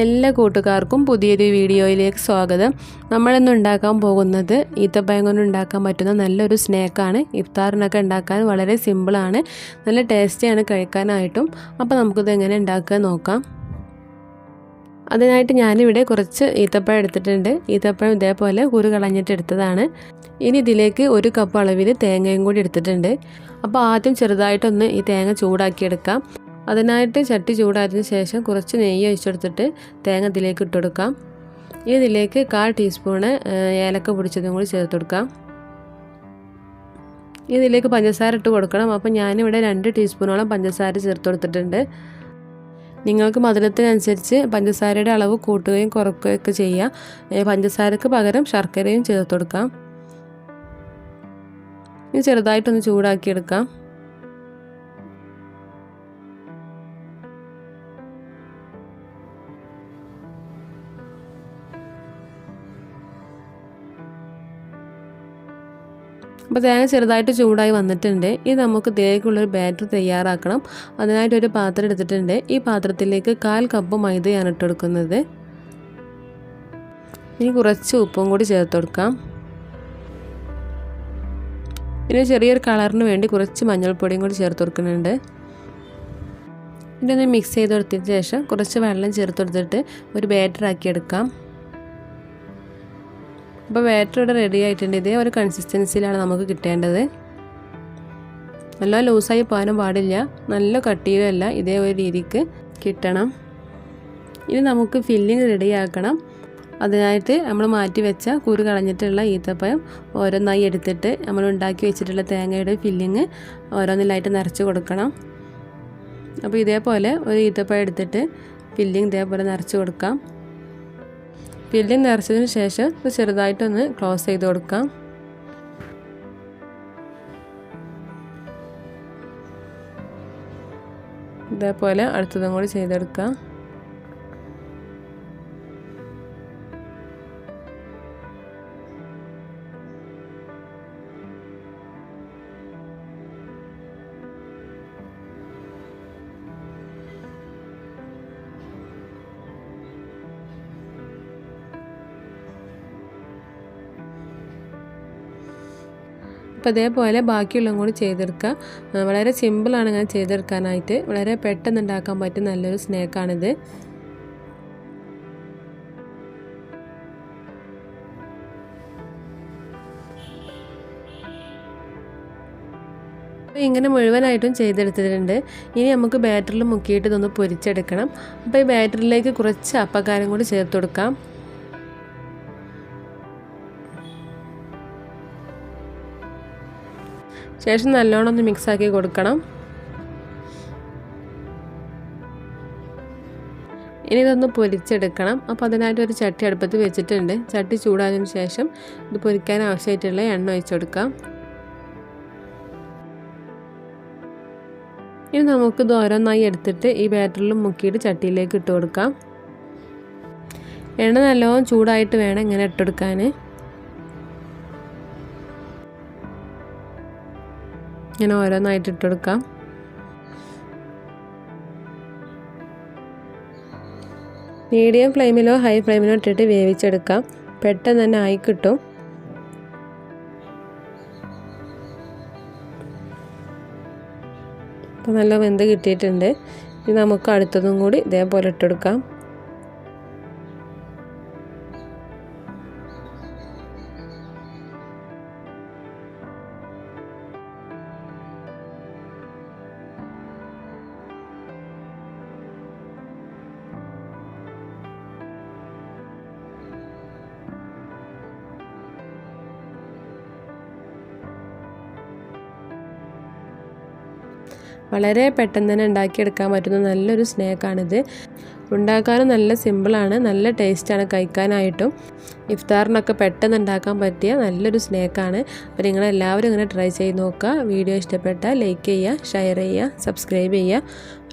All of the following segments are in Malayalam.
എല്ലാ കൂട്ടുകാർക്കും പുതിയൊരു വീഡിയോയിലേക്ക് സ്വാഗതം. നമ്മളിന്ന് ഉണ്ടാക്കാൻ പോകുന്നത് ഈത്തപ്പഴം കൊണ്ട് ഉണ്ടാക്കാൻ പറ്റുന്ന നല്ലൊരു സ്നാക്കാണ്. ഇഫ്താറിനൊക്കെ ഉണ്ടാക്കാൻ വളരെ സിമ്പിളാണ്. നല്ല ടേസ്റ്റിയാണ് കഴിക്കാനായിട്ടും. അപ്പോൾ നമുക്കിത് എങ്ങനെ ഉണ്ടാക്കുക നോക്കാം. അതിനായിട്ട് ഞാനിവിടെ കുറച്ച് ഈത്തപ്പഴം എടുത്തിട്ടുണ്ട്. ഈത്തപ്പഴം ഇതേപോലെ കുരു കളഞ്ഞിട്ട് എടുത്തതാണ്. ഇനി ഇതിലേക്ക് ഒരു കപ്പ് അളവിൽ തേങ്ങയും കൂടി എടുത്തിട്ടുണ്ട്. അപ്പോൾ ആദ്യം ചെറുതായിട്ടൊന്ന് ഈ തേങ്ങ ചൂടാക്കിയെടുക്കാം. അതിനായിട്ട് ചട്ടി ചൂടായതിനു ശേഷം കുറച്ച് നെയ്യ് ഒഴിച്ചെടുത്തിട്ട് തേങ്ങ ഇതിലേക്ക് ഇട്ട് കൊടുക്കാം. ഇതിലേക്ക് കാൽ ടീസ്പൂണ് ഏലക്ക പൊടിച്ചതും കൂടി ചേർത്ത് കൊടുക്കാം. ഇതിലേക്ക് പഞ്ചസാര ഇട്ട് കൊടുക്കണം. അപ്പോൾ ഞാനിവിടെ രണ്ട് ടീസ്പൂണോളം പഞ്ചസാര ചേർത്ത് കൊടുത്തിട്ടുണ്ട്. നിങ്ങൾക്ക് മധുരത്തിനനുസരിച്ച് പഞ്ചസാരയുടെ അളവ് കൂട്ടുകയും കുറയ്ക്കുകയൊക്കെ ചെയ്യാം. പഞ്ചസാരക്ക് പകരം ശർക്കരയും ചേർത്ത് കൊടുക്കാം. ഇനി ചെറുതായിട്ടൊന്ന് ചൂടാക്കിയെടുക്കാം. അപ്പോൾ തേങ്ങ ചെറുതായിട്ട് ചൂടായി വന്നിട്ടുണ്ട്. ഇത് നമുക്ക് തേക്കുള്ളൊരു ബാറ്റർ തയ്യാറാക്കണം. അതിനായിട്ട് ഒരു പാത്രം എടുത്തിട്ടുണ്ട്. ഈ പാത്രത്തിലേക്ക് കാൽ കപ്പ് മൈദയാണ് ഇട്ടെടുക്കുന്നത്. ഇനി കുറച്ച് ഉപ്പും കൂടി ചേർത്ത് കൊടുക്കാം. പിന്നെ ചെറിയൊരു കളറിന് വേണ്ടി കുറച്ച് മഞ്ഞൾപ്പൊടിയും കൂടി ചേർത്ത് കൊടുക്കുന്നുണ്ട്. ഇതൊന്ന് മിക്സ് ചെയ്ത് കൊടുത്തതിന് ശേഷം കുറച്ച് വെള്ളം ചേർത്ത് കൊടുത്തിട്ട് ഒരു ബാറ്റർ ആക്കി എടുക്കാം. അപ്പോൾ ബാറ്റർ ഇവിടെ റെഡി ആയിട്ടുണ്ട്. ഇതേ ഒരു കൺസിസ്റ്റൻസിയിലാണ് നമുക്ക് കിട്ടേണ്ടത്. നല്ല ലൂസായി പോകാനും പാടില്ല. നല്ല കട്ടിയിലല്ല ഇതേ ഒരു രീതിക്ക് കിട്ടണം. ഇനി നമുക്ക് ഫില്ലിങ് റെഡിയാക്കണം അതിനായിട്ട് നമ്മൾ മാറ്റി വെച്ച കുരു കളഞ്ഞിട്ടുള്ള ഈത്തപ്പഴം ഓരോന്നായി എടുത്തിട്ട് നമ്മൾ ഉണ്ടാക്കി വെച്ചിട്ടുള്ള തേങ്ങയുടെ ഫില്ലിങ് ഓരോന്നിലായിട്ട് നിറച്ച് കൊടുക്കണം. അപ്പോൾ ഇതേപോലെ ഒരു ഈത്തപ്പഴം എടുത്തിട്ട് ഫില്ലിങ് ഇതേപോലെ നിറച്ച് കൊടുക്കാം. ഫില്ലിങ് നിറച്ചതിന് ശേഷം ഇത് ചെറുതായിട്ടൊന്ന് ക്ലോസ് ചെയ്ത് കൊടുക്കാം. ഇതേപോലെ അടുത്തതും കൂടി ചെയ്തെടുക്കാം. അപ്പോൾ ഇതേപോലെ ബാക്കിയുള്ളതും കൂടി ചെയ്തെടുക്കുക. വളരെ സിമ്പിളാണ് ഞാൻ ചെയ്തെടുക്കാനായിട്ട്. വളരെ പെട്ടെന്ന് ഉണ്ടാക്കാൻ പറ്റിയ നല്ലൊരു സ്നാക്കാണിത്. ഇങ്ങനെ മുഴുവനായിട്ടും ചെയ്തെടുത്തിട്ടുണ്ട്. ഇനി നമുക്ക് ബാറ്ററിൽ മുക്കിയിട്ട് ഇതൊന്ന് പൊരിച്ചെടുക്കണം. അപ്പോൾ ഈ ബാറ്ററിലേക്ക് കുറച്ച് അപ്പക്കാരം കൂടി ചേർത്ത് കൊടുക്കാം. ശേഷം നല്ലോണം ഒന്ന് മിക്സാക്കി കൊടുക്കണം. ഇനി ഇതൊന്ന് പൊരിച്ചെടുക്കണം. അപ്പോൾ അതിനായിട്ട് ഒരു ചട്ടി അടുപ്പത്ത് വെച്ചിട്ടുണ്ട്. ചട്ടി ചൂടായതിന് ശേഷം ഇത് പൊരിക്കാൻ ആവശ്യമായിട്ടുള്ള എണ്ണ ഒഴിച്ചു കൊടുക്കാം. ഇനി നമുക്ക് ദോരന്നായി എടുത്തിട്ട് ഈ ബാറ്ററിൽ മുക്കിയിട്ട് ചട്ടിയിലേക്ക് ഇട്ട് കൊടുക്കാം. എണ്ണ നല്ലോണം ചൂടായിട്ട് വേണം ഇങ്ങനെ ഇട്ടെടുക്കാൻ ഇങ്ങനെ ഓരോന്നായിട്ട് ഇട്ടെടുക്കാം. മീഡിയം ഫ്ലെയിമിലോ ഹൈ ഫ്ലെയിമിലോ ഇട്ടിട്ട് വേവിച്ചെടുക്കാം. പെട്ടെന്ന് തന്നെ ആയി കിട്ടും. അപ്പോൾ നല്ല വെന്ത് കിട്ടിയിട്ടുണ്ട്. ഇനി നമുക്ക് അടുത്തതും കൂടി ഇതേപോലെ ഇട്ടെടുക്കാം. വളരെ പെട്ടെന്ന് തന്നെ ഉണ്ടാക്കിയെടുക്കാൻ പറ്റുന്ന നല്ലൊരു സ്നാക്കാണിത്. ഉണ്ടാക്കാനും നല്ല സിമ്പിളാണ് നല്ല ടേസ്റ്റാണ് കഴിക്കാനായിട്ടും. ഇഫ്താറിനൊക്കെ പെട്ടെന്ന് ഉണ്ടാക്കാൻ പറ്റിയ നല്ലൊരു സ്നാക്കാണ്. അപ്പോൾ നിങ്ങളെല്ലാവരും ഇങ്ങനെ ട്രൈ ചെയ്ത് നോക്കുക. വീഡിയോ ഇഷ്ടപ്പെട്ടാൽ ലൈക്ക് ചെയ്യുക ഷെയർ ചെയ്യുക സബ്സ്ക്രൈബ് ചെയ്യുക.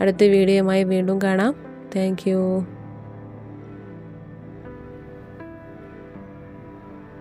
അടുത്ത വീഡിയോയുമായി വീണ്ടും കാണാം. താങ്ക്